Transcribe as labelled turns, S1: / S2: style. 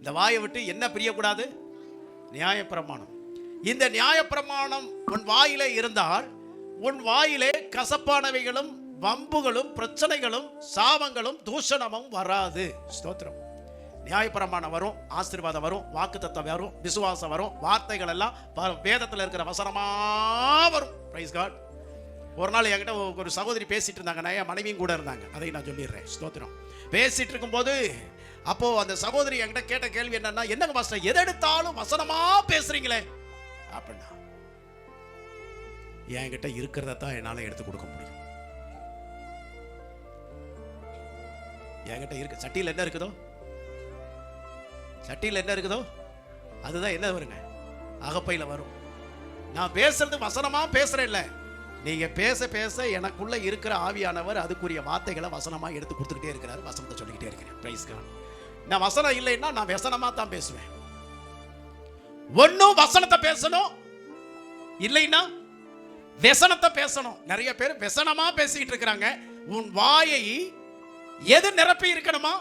S1: இந்த வாயை விட்டு என்ன பிரியக்கூடாது? நியாயப்பிரமாணம். இந்த நியாயப்பிரமாணம் உன் வாயிலே இருந்தால் உன் வாயிலே கசப்பானவைகளும் வம்புகளும் பிரச்சனைகளும் சாபங்களும் தூஷணமும் வராது. ஸ்தோத்திரம். நியாயப்பிரமாணம் வரும் ஆசீர்வாதம் வரும் வாக்குத்தத்தம் வரும் விசுவாசம் வரும் வார்த்தைகள் எல்லாம் வேதத்தில் இருக்கிற வசனமாக வரும். பிரைஸ் காட் ஒரு நாள் என்கிட்ட ஒரு சகோதரி பேசிட்டு இருந்தாங்க நான் என் மனைவியும் கூட இருந்தாங்க. அதை நான் சொல்லிடுறேன். ஸ்தோத்திரம். பேசிட்டு இருக்கும்போது அப்போ அந்த சகோதரி என்கிட்ட கேட்ட கேள்வி என்னன்னா என்னங்க மாஸ்டர் எதை எடுத்தாலும் வசனமா பேசுறீங்களே? அப்படின்னா என்கிட்ட இருக்கிறத தான் என்னால எடுத்து கொடுக்க முடியும். என்கிட்ட இருக்கு. சட்டியில் என்ன இருக்குதோ? சட்டியில் என்ன இருக்குதோ? அதுதான் என்ன வருங்க? அகப்பையில் வரும். நான் பேசுறது வசனமா பேசுறேன் இல்லை நீங்க பேச பேச எனக்குள்ள இருக்கிற ஆவியானவர் அதுக்குரிய வார்த்தைகளை வசனமா எடுத்து கொடுத்துக்கிட்டே இருக்கிறார் வசனத்தை சொல்லிக்கிட்டே இருக்கிறேன் பிரைஸ் நான் வசனம் இல்லைன்னா நான் வசனமாக தான் பேசுவேன். ஒன்றும் வசனத்தை பேசணும் இல்லைன்னா வெசனத்தை பேசணும். நிறைய பேர் வெசனமாக பேசிக்கிட்டு இருக்கிறாங்க. உன் வாயை எது நிரப்பி இருக்கணுமா?